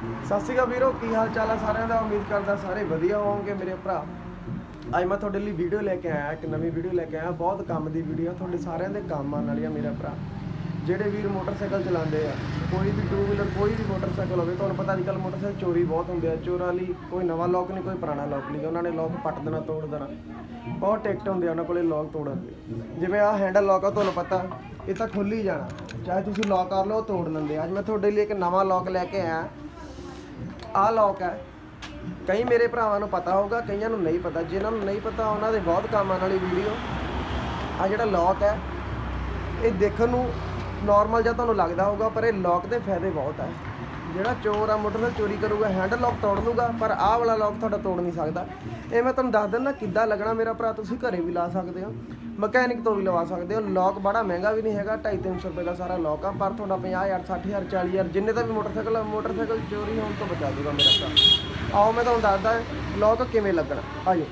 ਸਤਿ ਸ਼੍ਰੀ ਅਕਾਲ ਵੀਰੋ, ਕੀ ਹਾਲ ਚਾਲ ਹੈ ਸਾਰਿਆਂ ਦਾ? ਉਮੀਦ ਕਰਦਾ ਸਾਰੇ ਵਧੀਆ ਹੋਵੋਗੇ ਮੇਰੇ ਭਰਾ। ਅੱਜ ਮੈਂ ਤੁਹਾਡੇ ਲਈ ਵੀਡੀਓ ਲੈ ਕੇ ਆਇਆ, ਇੱਕ ਨਵੀਂ ਵੀਡੀਓ ਲੈ ਕੇ ਆਇਆ। ਬਹੁਤ ਕੰਮ ਦੀ ਵੀਡੀਓ ਤੁਹਾਡੇ ਸਾਰਿਆਂ ਦੇ ਕੰਮ ਆਉਣ ਵਾਲੀ ਆ ਮੇਰਾ ਭਰਾ। ਜਿਹੜੇ ਵੀਰ ਮੋਟਰਸਾਈਕਲ ਚਲਾਉਂਦੇ ਆ, ਕੋਈ ਵੀ ਟੂ ਵੀਲਰ ਕੋਈ ਵੀ ਮੋਟਰਸਾਈਕਲ ਹੋਵੇ, ਤੁਹਾਨੂੰ ਪਤਾ ਅੱਜ ਕੱਲ੍ਹ ਮੋਟਰਸਾਈਕਲ ਚੋਰੀ ਬਹੁਤ ਹੁੰਦੇ ਆ। ਚੋਰਾਂ ਲਈ ਕੋਈ ਨਵਾਂ ਲੋਕ ਨਹੀਂ, ਕੋਈ ਪੁਰਾਣਾ ਲੋਕ ਨਹੀਂ। ਉਹਨਾਂ ਨੇ ਲੋਕ ਪੱਟ ਦੇਣਾ, ਤੋੜ ਦੇਣਾ। ਬਹੁਤ ਟਿਕਟ ਹੁੰਦੇ ਆ ਉਹਨਾਂ ਕੋਲੇ ਲੋਕ ਤੋੜਨ ਦੇ। ਜਿਵੇਂ ਆਹ ਹੈਂਡਲ ਲੋਕ ਆ, ਤੁਹਾਨੂੰ ਪਤਾ, ਇਹ ਤਾਂ ਖੁੱਲ ਹੀ ਜਾਣਾ। ਚਾਹੇ ਤੁਸੀਂ ਲੋਕ ਕਰ ਲਓ, ਤੋੜ ਲੈਂਦੇ ਅੱਜ ਮੈਂ ਤੁਹਾਡੇ ਲਈ ਇੱਕ ਨਵਾਂ ਲੋਕ ਲੈ ਕੇ ਆਇਆ। ਆਹ ਲੋਕ ਹੈ। ਕਈ ਮੇਰੇ ਭਰਾਵਾਂ ਨੂੰ ਪਤਾ ਹੋਊਗਾ, ਕਈਆਂ ਨੂੰ ਨਹੀਂ ਪਤਾ। ਜਿਨ੍ਹਾਂ ਨੂੰ ਨਹੀਂ ਪਤਾ, ਉਹਨਾਂ ਦੇ ਬਹੁਤ ਕੰਮ ਆਉਣ ਵਾਲੀ ਵੀਡੀਓ ਆ ਜਿਹੜਾ ਲੋਕ ਹੈ, ਇਹ ਦੇਖਣ ਨੂੰ ਨਾਰਮਲ ਜਿਹਾ ਤੁਹਾਨੂੰ ਲੱਗਦਾ ਹੋਊਗਾ, ਪਰ ਇਹ ਲੋਕ ਦੇ ਫਾਇਦੇ ਬਹੁਤ ਹੈ। ਜਿਹੜਾ ਚੋਰ ਆ ਮੋਟਰਸਾਈਕਲ ਚੋਰੀ ਕਰੂਗਾ ਹੈਂਡਲ ਲੋਕ ਤੋੜ ਲੂਗਾ ਪਰ ਆਹ ਵਾਲਾ ਲੋਕ ਤੁਹਾਡਾ ਤੋੜ ਨਹੀਂ ਸਕਦਾ। ਇਹ ਮੈਂ ਤੁਹਾਨੂੰ ਦੱਸ ਦਿੰਦਾ, ਕਿੱਦਾਂ ਲੱਗਣਾ ਮੇਰਾ ਭਰਾ, ਤੁਸੀਂ ਘਰੇ ਵੀ ਲਾ ਸਕਦੇ ਹੋ, ਮਕੈਨਿਕ ਤੋਂ ਵੀ ਲਵਾ ਸਕਦੇ ਹੋ। ਲੋਕ ਬੜਾ ਮਹਿੰਗਾ ਵੀ ਨਹੀਂ ਹੈਗਾ 250 ਰੁਪਏ ਦਾ ਸਾਰਾ ਲੋਕ ਆ, ਪਰ ਤੁਹਾਡਾ 50000 60000 40000 ਜਿੰਨੇ ਦਾ ਵੀ ਮੋਟਰਸਾਈਕਲ ਆ, ਮੋਟਰਸਾਈਕਲ ਚੋਰੀ ਹੋਣ ਤੋਂ ਬਚਾ ਦੂਗਾ ਮੇਰਾ ਭਰਾ। ਆਓ, ਮੈਂ ਤੁਹਾਨੂੰ ਦੱਸਦਾ ਲੋਕ ਕਿਵੇਂ ਲੱਗਣਾ। ਆਜੋ।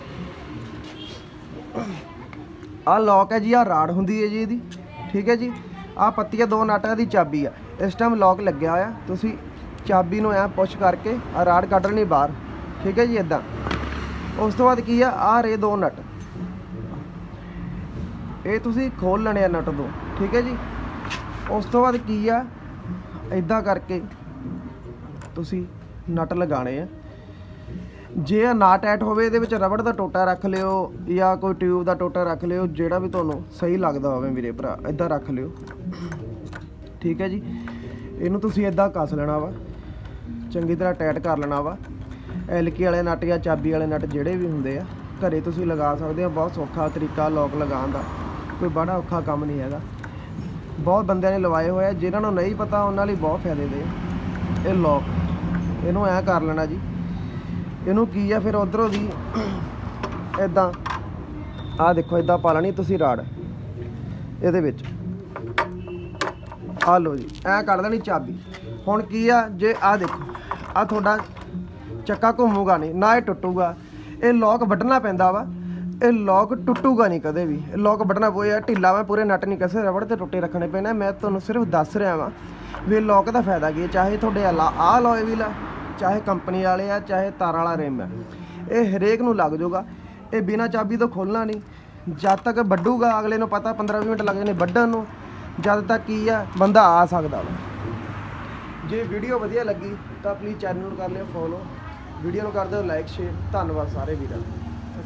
ਆਹ ਲੋਕ ਹੈ ਜੀ, ਆਹ ਰਾੜ ਹੁੰਦੀ ਹੈ ਜੀ ਇਹਦੀ। ਠੀਕ ਹੈ ਜੀ। ਆਹ ਪੱਤੀਆਂ, ਦੋ ਨਾਟਾਂ ਦੀ ਚਾਬੀ ਆ। ਇਸ ਟਾਈਮ ਲੋਕ ਲੱਗਿਆ ਹੋਇਆ। ਤੁਸੀਂ ਚਾਬੀ ਨੂੰ ਐ ਪੁਸ਼ ਕਰਕੇ ਆਹ ਰਾੜ ਕੱਢ ਲੈਣੀ ਬਾਹਰ। ਠੀਕ ਹੈ ਜੀ ਇਦਾਂ ਉਸ ਤੋਂ ਬਾਅਦ ਕੀ ਆ? ਆਹ ਰੇ ਦੋ ਨਟ। ਇਹ ਤੁਸੀਂ ਖੋਲ ਲੈਣੇ ਆ ਨਟ ਦੋ। ਠੀਕ ਹੈ ਜੀ। ਉਸ ਤੋਂ ਬਾਅਦ ਕੀ ਆ? ਇਦਾਂ ਕਰਕੇ ਤੁਸੀਂ ਨਟ ਲਗਾਣੇ ਆ। ਜੇ ਆ ਨਾ ਟਾਈਟ ਹੋਵੇ, ਇਹਦੇ ਵਿੱਚ ਰਬੜ ਦਾ ਟੋਟਾ ਰੱਖ ਲਿਓ ਜਾਂ ਕੋਈ ਟਿਊਬ ਦਾ ਟੋਟਾ ਰੱਖ ਲਿਓ, ਜਿਹੜਾ ਵੀ ਤੁਹਾਨੂੰ ਸਹੀ ਲੱਗਦਾ ਹੋਵੇ ਮੇਰੇ ਭਰਾ ਇਦਾਂ ਰੱਖ ਲਿਓ। ਠੀਕ ਹੈ ਜੀ। ਇਹਨੂੰ ਤੁਸੀਂ ਇਦਾਂ ਕੱਸ ਲੈਣਾ ਵਾ। ਚੰਗੀ ਤਰ੍ਹਾਂ ਟਾਈਟ ਕਰ ਲੈਣਾ ਵਾ। ਐਲਕੀ ਵਾਲੇ ਨਟ ਜਾਂ ਚਾਬੀ ਵਾਲੇ ਨਟ ਜਿਹੜੇ ਵੀ ਹੁੰਦੇ ਆ, ਘਰੇ ਤੁਸੀਂ ਲਗਾ ਸਕਦੇ ਹੋ, ਬਹੁਤ ਸੌਖਾ ਤਰੀਕਾ ਲੋਕ ਲਗਾਉਣ ਦਾ। ਕੋਈ ਬੜਾ ਔਖਾ ਕੰਮ ਨਹੀਂ ਹੈਗਾ। ਬਹੁਤ ਬੰਦਿਆਂ ਨੇ ਲਵਾਏ ਹੋਏ ਆ, ਜਿਨ੍ਹਾਂ ਨੂੰ ਨਹੀਂ ਪਤਾ, ਉਹਨਾਂ ਲਈ ਬਹੁਤ ਫਾਇਦੇ ਦੇ। ਇਹ ਲੋਕ ਇਹਨੂੰ ਐ ਕਰ ਲੈਣਾ ਜੀ। ਇਹਨੂੰ ਕੀ ਆ ਫਿਰ ਉਧਰੋਂ ਦੀ ਇਦਾਂ ਆਹ ਦੇਖੋ ਇਦਾਂ ਪਾ ਲੈਣੀ ਤੁਸੀਂ ਰਾੜ। ਇਹਦੇ ਵਿੱਚ। ਆ ਲਓ ਜੀ, ਐ ਕੱਢ ਲੈਣੀ ਚਾਬੀ। ਹੁਣ ਕੀ ਆ, ਜੇ ਆ ਦੇਖੋ। ਆ ਤੁਹਾਡਾ ਚੱਕਾ ਘੁੰਮੂਗਾ ਨਹੀਂ, ਨਾ ਇਹ ਟੁੱਟੂਗਾ। ਇਹ ਲੋਕ ਵੱਢਣਾ ਪੈਂਦਾ ਵਾ। ਇਹ ਲੋਕ ਟੁੱਟੂਗਾ ਨਹੀਂ ਕਦੇ ਵੀ। ਇਹ ਲੋਕ ਵੱਢਣਾ ਪੋਇਆ ਢਿੱਲਾ ਵਾ, ਪੂਰੇ ਨਟ ਨਹੀਂ ਕਸੇ ਰਬੜ ਤੇ ਟੁੱਟੇ ਰੱਖਣੇ ਪੈਣੇ। ਮੈਂ ਤੁਹਾਨੂੰ ਸਿਰਫ ਦੱਸ ਰਿਹਾ ਵਾਂ ਵੀ ਇਹ ਲੋਕ ਦਾ ਫਾਇਦਾ ਕੀ ਹੈ। ਚਾਹੇ ਤੁਹਾਡੇ ਆ ਲੋਏ ਵੀਲ ਲਾ, ਚਾਹੇ ਕੰਪਨੀ ਵਾਲੇ ਆ, ਚਾਹੇ ਤਾਰ ਵਾਲਾ ਰਿਮ ਹੈ ਇਹ ਹਰੇਕ ਨੂੰ ਲੱਗ ਜਾਊਗਾ। ਇਹ ਬਿਨਾ ਚਾਬੀ ਤੋਂ ਖੋਲਣਾ ਨਹੀਂ। ਜਦ ਤੱਕ ਵੱਢੂਗਾ, ਅਗਲੇ ਨੂੰ ਪਤਾ 15 20 ਮਿੰਟ ਲੱਗ ਜਾਣੇ ਵੱਢਣ ਨੂੰ। ਜਦ ਤੱਕ ਕੀ ਆ, ਬੰਦਾ ਆ ਸਕਦਾ ਵਾ। ਜੇ ਵੀਡੀਓ ਵਧੀਆ ਲੱਗੀ ਤਾਂ ਪਲੀਜ਼ ਚੈਨਲ ਨੂੰ ਕਰ ਲਿਓ ਫੋਲੋ ਵੀਡੀਓ ਨੂੰ ਕਰ ਦਿਓ ਲਾਈਕ ਸ਼ੇਅਰ ਧੰਨਵਾਦ ਸਾਰੇ ਵੀਰਾਂ। ਦਾ